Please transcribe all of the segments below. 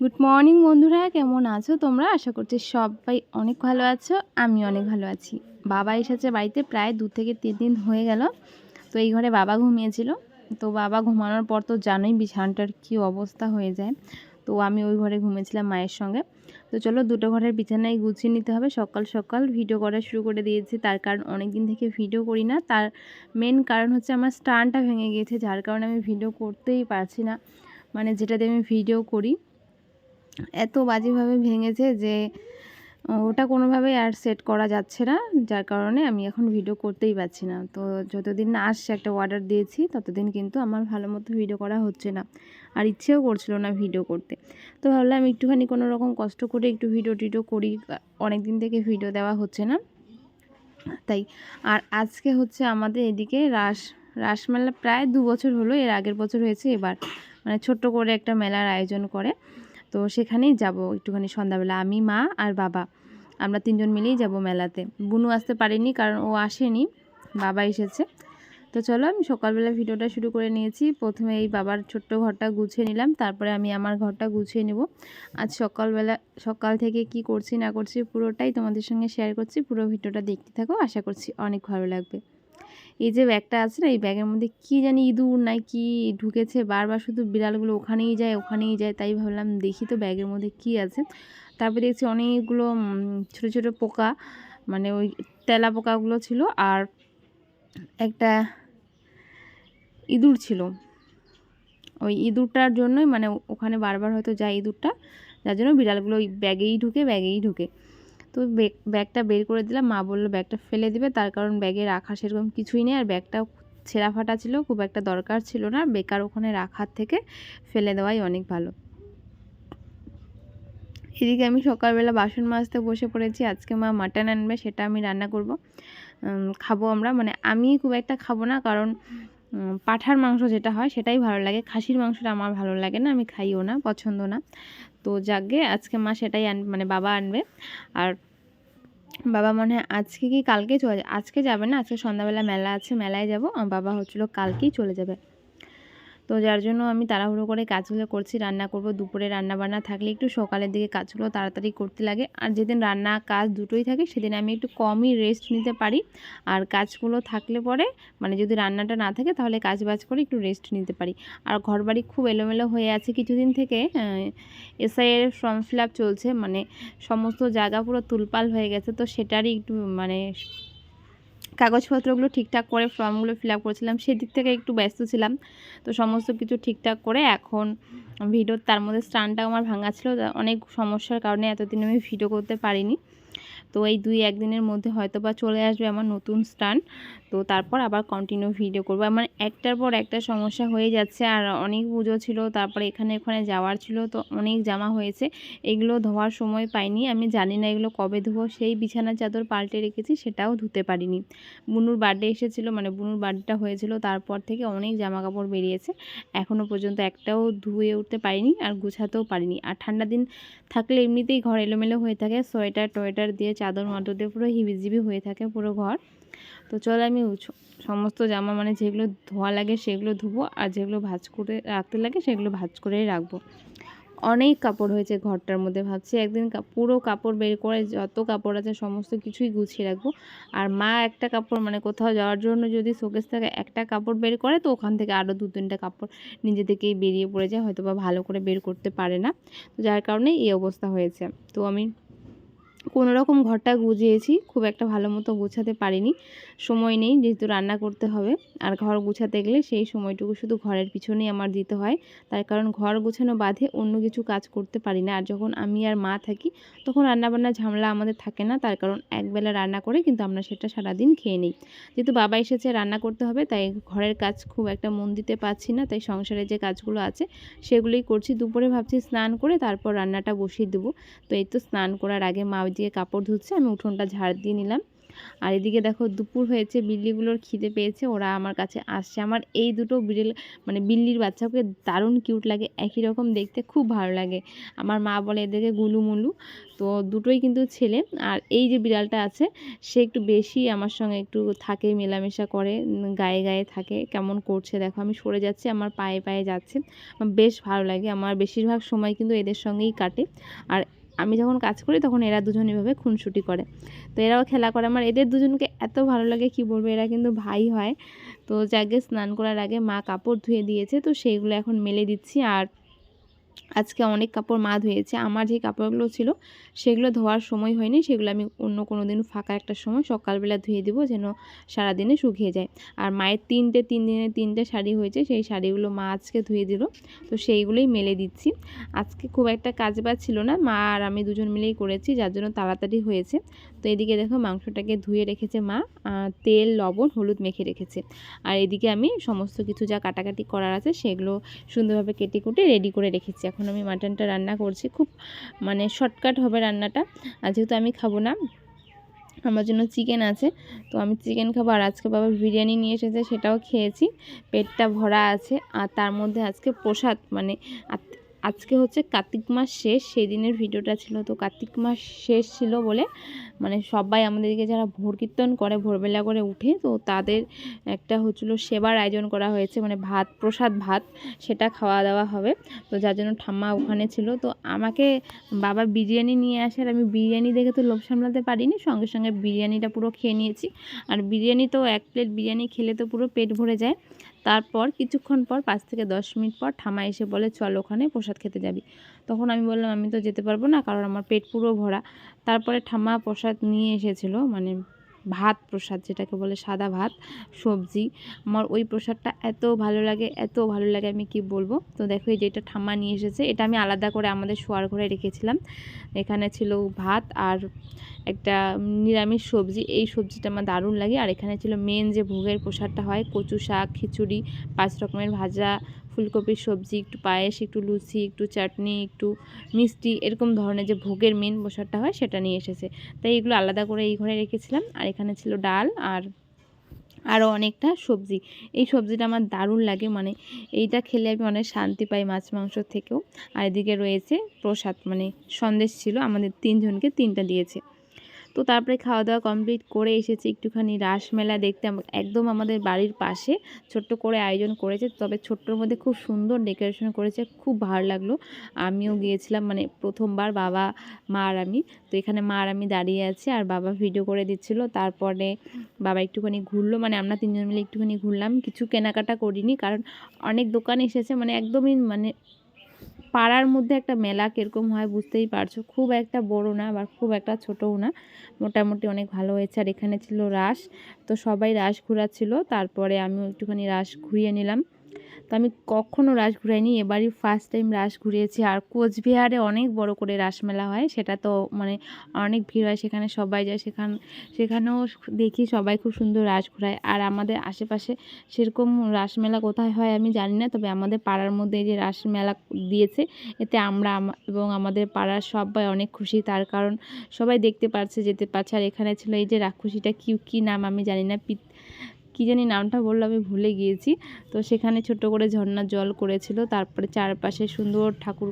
Good morning বন্ধুরা। কেমন আছো তোমরা? আশা করছি সবাই অনেক ভালো আছো। আমি অনেক ভালো আছি। বাবা এসেছে বাড়িতে প্রায় দু থেকে তিন দিন হয়ে গেল। তো এই ঘরে বাবা ঘুমিয়েছিল। তো বাবা ঘুমানোর পর তো জানোই বিছানাটার কী অবস্থা হয়ে যায়। তো আমি ওই ঘরে ঘুমিয়েছিলাম মায়ের সঙ্গে। তো চলো দুটো ঘরের বিছানায় গুছিয়ে নিতে হবে। সকাল সকাল ভিডিও করা শুরু করে দিয়েছি। তার কারণ অনেক দিন থেকে ভিডিও করি না। তার মেন কারণ হচ্ছে আমার স্টানটা ভেঙে গিয়েছে। যার কারণে আমি ভিডিও করতেই পারছি না। মানে যেটাতে আমি ভিডিও করি। এত বাজেভাবে ভেঙেছে যে, ওটা কোনোভাবেই আর সেট করা যাচ্ছে না। যার কারণে আমি এখন ভিডিও করতেই পারছি না। তো যতদিন না আসছে একটা অর্ডার দিয়েছি, ততদিন কিন্তু আমার ভালো মতো ভিডিও করা হচ্ছে না। আর ইচ্ছেও করছিল না ভিডিও করতে। তো ভাবলাম একটুখানি কোনো রকম কষ্ট করে একটু ভিডিও টিডিও করি। অনেক দিন থেকে ভিডিও দেওয়া হচ্ছে না। তাই, আর আজকে হচ্ছে আমাদের এদিকে রাস, রাসমেলা প্রায় দু বছর হলো। এর আগের বছর হয়েছে এবার। মানে ছোট্ট করে একটা মেলার আয়োজন করে। তো সেখানেই যাব একটুখানি সন্ধ্যাবেলা, আমি, মা আর বাবা। আমরা তিনজন মিলেই যাব মেলাতে। বুনু আসতে পারিনি কারণ ও আসেনি, বাবা এসেছে। তো চলো আমি সকালবেলা ভিডিওটা শুরু করে নিয়েছি। প্রথমে এই বাবার ছোট্ট ঘরটা গুছিয়ে নিলাম, তারপরে আমি আমার ঘরটা গুছিয়ে নেব। আজ সকালবেলা, সকাল থেকে কি করছি না করছি পুরোটাই তোমাদের সঙ্গে শেয়ার করছি। পুরো ভিডিওটা দেখতে থাকো, আশা করছি অনেক ভালো লাগবে। এই যে ব্যাগটা আছে না, এই ব্যাগের মধ্যে কি জানি ইঁদুর নাই কি ঢুকেছে, বারবার শুধু বিড়ালগুলো ওখানেই যায় ওখানেই যায়, তাই ভাবলাম দেখি তো ব্যাগের মধ্যে কি আছে। তারপরে দেখছি অনেকগুলো ছোট ছোট পোকা মানে ওই তেলা পোকাগুলো ছিল আর একটা ইঁদুর ছিল। ওই ইঁদুরটার জন্যই মানে ওখানে বারবার হয়তো যায় ইঁদুরটা, যার জন্য বিড়ালগুলো ওই ব্যাগেই ঢুকে ব্যাগেই ঢুকে। তো ব্যাগটা বের করে দিলাম। মা বলল, ব্যাগটা ফেলে দিবে। তার কারণ ব্যাগে রাখা সেরকম কিছুই নেই। আর ব্যাগটা ছেঁড়া ফাটা ছিল। খুব একটা দরকার ছিল না। বেকার ওখানে রাখার থেকে ফেলে দেওয়াই অনেক ভালো। এদিকে আমি সকালবেলা বাসন মাজতে বসে পড়েছি। আজকে মা মাটন আনবে, সেটা আমি রান্না করব। খাব আমরা। মানে আমি খুব একটা খাব না। কারণ পাঠার মাংস যেটা হয় সেটাই ভালো লাগে। খাসির মাংসটা আমার ভালো লাগে না, আমি খাইও না, পছন্দ না। তো যাকে, আজকে মা সেটাই আন মানে বাবা আনবে। আর বাবা মনে হয় আজকে কি কালকে চলে, আজকে যাবে না? আজকে সন্ধ্যাবেলা মেলা আছে, মেলায় যাব। বাবা হচ্ছিল কালকেই চলে যাবে। তো যার জন্য আমি তাড়াহুড়ো করে কাজগুলো করছি। রান্না করব, দুপুরে রান্না বান্না থাকলে একটু সকালের দিকে কাজগুলো তাড়াতাড়ি করতে লাগে। আর যেদিন রান্না কাজ দুটোই থাকে, সেদিন আমি একটু কমই রেস্ট নিতে পারি। আর কাজগুলো থাকলে পরে মানে যদি রান্নাটা না থাকে, তাহলে কাজ বাজ করে একটু রেস্ট নিতে পারি। আর ঘর বাড়ি খুব এলোমেলো হয়ে আছে কিছুদিন থেকে এসআইয়ের ফর্ম ফিল চলছে। মানে সমস্ত জায়গা পুরো তুলপাল হয়ে গেছে। তো সেটারই একটু মানে কাগজপত্রগুলো ঠিকঠাক করে ফর্মগুলো ফিল আপ করেছিলাম, সেদিক থেকে একটু ব্যস্ত ছিলাম। তো সমস্ত কিছু ঠিকঠাক করে এখন ভিডিও তার মধ্যে স্টানটা আমার ভাঙা ছিল। অনেক সমস্যার কারণে এতদিন আমি ভিডিও করতে পারিনি। তো এই দুই একদিনের মধ্যে হয়তো বা চলে আসবে আমার নতুন স্টান। তো তারপর আবার কন্টিনিউ ভিডিও করব। আমার একটার পর একটা সমস্যা হয়ে যাচ্ছে আর অনেক পুজো ছিল, তারপরে এখানে ওখানে যাওয়ার ছিল, তো অনেক জামা হয়েছে। এগুলো ধোয়ার সময় পাইনি। আমি জানি না এগুলো কবে ধোবো। সেই বিছানার চাদর পাল্টে রেখেছি, সেটাও ধুতে পারিনি। বুনুর বার্থডে এসেছিল মানে বুনুর বার্থডেটা হয়েছিল, তারপর থেকে অনেক জামা কাপড় বেরিয়েছে। এখনও পর্যন্ত একটাও ধুয়ে উঠতে পারিনি আর গুছাতেও পারিনি। আর ঠান্ডা দিন থাকলে এমনিতেই ঘর এলোমেলো হয়ে থাকে। সোয়েটার টোয়েটার দিয়ে চাদর মাদর দিয়ে পুরো হিবিজিবি হয়ে থাকে পুরো ঘর। তো চল আমি সমস্ত জামা মানে যেগুলো ধোয়া লাগে সেগুলো ধুবো, আর যেগুলো ভাজ করে রাখতে লাগে সেগুলো ভাজ করেই রাখব। অনেক কাপড় হয়েছে ঘরটার মধ্যে ভাবছি, একদিন পুরো কাপড় বের করে যত কাপড় আছে সমস্ত কিছুই গুছিয়ে রাখব। আর মা একটা কাপড় মানে কোথাও যাওয়ার জন্য যদি শোকেস থেকে, একটা কাপড় বের করে তো ওখান থেকে আরও দু তিনটা কাপড় নিজে থেকেই বেরিয়ে পড়ে যায় হয়তো বা ভালো করে বের করতে পারে না। তো যার কারণে এই অবস্থা হয়েছে। তো আমি কোনো রকম ঘরটা গুছিয়েছি খুব একটা ভালো মতো গুছাতে পারিনি। সময় নেই, যেহেতু রান্না করতে হবে। আর ঘর গুছাতে গেলে সেই সময়টুকু শুধু ঘরের পিছনেই আমার দিতে হয়। তার কারণ ঘর গুছানো বাদে অন্য কিছু কাজ করতে পারি না। আর যখন আমি আর মা থাকি, তখন রান্নাবান্নার ঝামেলা আমাদের থাকে না। তার কারণ একবেলা রান্না করে কিন্তু আমরা সেটা সারাদিন খেয়ে নিই। যেহেতু বাবা এসেছে রান্না করতে হবে, তাই ঘরের কাজ খুব একটা মন দিতে পারছি না। তাই সংসারে যে কাজগুলো আছে, সেগুলোই করছি। দুপুরে ভাবছি স্নান করে তারপর রান্নাটা বসিয়ে দেবো। তো এই তো স্নান করার আগে মা দিয়ে কাপড় ধুচ্ছে, আমি উঠোনটা ঝাড় দিয়ে নিলাম। আর এদিকে দেখো দুপুর হয়েছে, বিল্লিগুলোর খিদে পেয়েছে, ওরা আমার কাছে আসছে। আমার এই দুটো বিড়েল মানে বিল্লির বাচ্চাকে দারুণ কিউট লাগে, একই রকম দেখতে, খুব ভালো লাগে। আমার মা বলে এদেরকে গুলুমুলু। তো দুটোই কিন্তু ছেলে, আর এই যে বিড়ালটা আছে, সে একটু বেশি আমার সঙ্গে একটু থাকে, মেলামেশা করে, গায়ে গায়ে থাকে, কেমন করছে দেখো। আমি সরে যাচ্ছি, আমার পায়ে পায়ে যাচ্ছে। বেশ ভালো লাগে, আমার বেশিরভাগ সময় কিন্তু এদের সঙ্গেই কাটে। আর আমি যখন কাজ করি তখন এরা দুজন এভাবে খুনসুটি করে। তো এরাও খেলা করে। আমার এদের দুজনকে এত ভালো লাগে, কি বলব, এরা কিন্তু ভাই হয়। তো যাকে স্নান করার আগে মা কাপড় ধুয়ে দিয়েছে, তো সেইগুলো এখন মেলে দিচ্ছি। আর আজকে অনেক কাপড় মা ধুয়েছে আমার যে কাপড়গুলো ছিল, সেগুলো ধোয়ার সময় হয়নি। সেগুলো আমি অন্য কোনো দিন ফাঁকা একটা সময় সকালবেলা ধুয়ে দিব যেন সারাদিনে শুকিয়ে যায়। আর মায়ের তিনটে, তিন দিনে তিনটে শাড়ি হয়েছে, সেই শাড়িগুলো মা আজকে ধুয়ে দিল। তো সেইগুলোই মেলে দিচ্ছি। আজকে খুব একটা কাজ বাজ ছিল না। মা আর আমি দুজন মিলেই করেছি, যার জন্য তাড়াতাড়ি হয়েছে। তো এদিকে দেখো মাংসটাকে ধুয়ে রেখেছে মা। তেল, লবণ, হলুদ মেখে রেখেছে। আর এদিকে আমি সমস্ত কিছু যা কাটাকাটি করার আছে, সেগুলো সুন্দরভাবে কেটে কুটে রেডি করে রেখেছি এখন আমি মাটনটা রান্না করছি। খুব মানে শর্টকাট হবে রান্নাটা। আর যেহেতু আমি খাব না, আমার জন্য চিকেন আছে, তো আমি চিকেন খাব। আর আজকে বাবা বিরিয়ানি নিয়ে এসেছে, সেটাও খেয়েছি। পেটটা ভরা আছে। আর তার মধ্যে আজকে প্রসাদ মানে আজকে হচ্ছে কার্তিক মাস শেষ সেই দিনের ভিডিওটা ছিল। তো কার্তিক মাস শেষ ছিল বলে মানে সবাই আমাদেরকে যারা ভোর কীর্তন করে, ভোরবেলা করে উঠে, তো তাদের একটা হচ্ছিল সেবার আয়োজন করা হয়েছে মানে ভাত, প্রসাদ ভাত, সেটা খাওয়া দাওয়া হবে। তো যার জন্য ঠাম্মা ওখানে ছিল। তো আমাকে বাবা বিরিয়ানি নিয়ে আসে, আর আমি বিরিয়ানি দেখে তো লোভ সামলাতে পারিনি, সঙ্গে সঙ্গে বিরিয়ানিটা পুরো খেয়ে নিয়েছি। আর বিরিয়ানি তো এক প্লেট বিরিয়ানি খেলে তো পুরো পেট ভরে যায়। তারপর কিছুক্ষণ পর, পাঁচ থেকে দশ মিনিট পর ঠামা এসে বলে, চল ওখানে প্রসাদ খেতে যাবি। তখন আমি বললাম, আমি তো যেতে পারব না, কারণ আমার পেট পুরো ভরা। তারপরে ঠামা প্রসাদ নিয়ে এসেছিল মানে ভাত প্রসাদ যেটাকে বলে সাদা ভাত, সবজি। আমার ওই প্রসাদটা এত ভালো লাগে, এত ভালো লাগে আমি কি বলব? তো দেখো, এই যেটা ঠাম্মা নিয়ে এসেছে, এটা আমি আলাদা করে আমাদের শোয়ার ঘরে রেখেছিলাম। এখানে ছিল ভাত আর একটা নিরামিষ সবজি। এই সবজিটা আমার দারুণ লাগে। আর এখানে ছিল মেন যে ভোগের প্রসাদটা হয়, কচু শাক, খিচুড়ি, পাঁচ রকমের ভাজা ফুলকপির সবজি, একটু পায়েস, একটু লুচি, একটু চাটনি, একটু মিষ্টি, এরকম ধরনের যে ভোগের মেন প্রসাদটা হয় সেটা নিয়ে এসেছে। তাই এগুলো আলাদা করে এই ঘরে রেখেছিলাম। আর এখানে ছিল ডাল আর আরও অনেকটা সবজি। এই সবজিটা আমার দারুণ লাগে মানে এইটা খেলে আমি অনেক শান্তি পাই মাছ, মাংস থেকেও। আর এদিকে রয়েছে প্রসাদ মানে সন্দেশ ছিল। আমাদের তিনজনকে তিনটা দিয়েছে। তো তারপরে খাওয়া দাওয়া কমপ্লিট করে এসেছি একটুখানি রাসমেলা দেখতে। একদম আমাদের বাড়ির পাশে ছোট্ট করে আয়োজন করেছে, তবে ছোট্টর মধ্যে খুব সুন্দর ডেকোরেশন করেছে, খুব ভালো লাগল। আমিও গিয়েছিলাম মানে প্রথমবার বাবা, মা আর আমি। তো এখানে মা আর আমি দাঁড়িয়ে আছি আর বাবা ভিডিও করে দিচ্ছিল। তারপরে বাবা একটুখানি ঘুরলো মানে আমরা তিনজন মিলে একটুখানি ঘুরলাম। কিছু কেনাকাটা করিনি, কারণ অনেক দোকান এসেছে মানে একদমই মানে পাড়ার মধ্যে একটা মেলা কীরকম হয় বুঝতেই পারছ। খুব একটা বড় না, আবার খুব একটা ছোটও না। মোটামুটি অনেক ভালো হয়েছে। আর এখানে ছিল রাস, তো সবাই রাস ঘোরাচ্ছিল। তারপরে আমি একটুখানি রাস ঘুরিয়ে নিলাম। তো আমি কখনও রাস ঘুরাইনি। এবারই ফার্স্ট টাইম রাস ঘুরিয়েছি। আর কোচবিহারে অনেক বড় করে রাসমেলা হয়, সেটা তো মানে অনেক ভিড় হয়। সেখানে সবাই যায়, সেখান, সেখানেও দেখি সবাই খুব সুন্দর রাস ঘুরায়। আর আমাদের আশেপাশে সেরকম রাসমেলা কোথায় হয় আমি জানি না, তবে আমাদের পাড়ার মধ্যে যে রাসমেলা দিয়েছে, এতে আমরা এবং আমাদের পাড়ার সবাই অনেক খুশি। তার কারণ সবাই দেখতে পারছে, যেতে পারছে। আর এখানে ছিল এই যে রাক্ষসীটা কি কী নাম আমি জানি না, পিত কী জানি নামটা বলল আমি ভুলে গিয়েছি। তো সেখানে ছোট করে ঝর্ণার জল করেছিল তারপরে চারপাশে সুন্দর ঠাকুর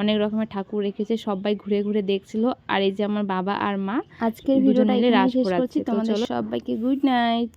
অনেক রকমের ঠাকুর রেখেছে সবাই ঘুরে ঘুরে দেখছিল। আর এই যে আমার বাবা আর মা আজকের ভিডিওটা শেষ করছি তোমাদের সবাইকে গুড নাইট।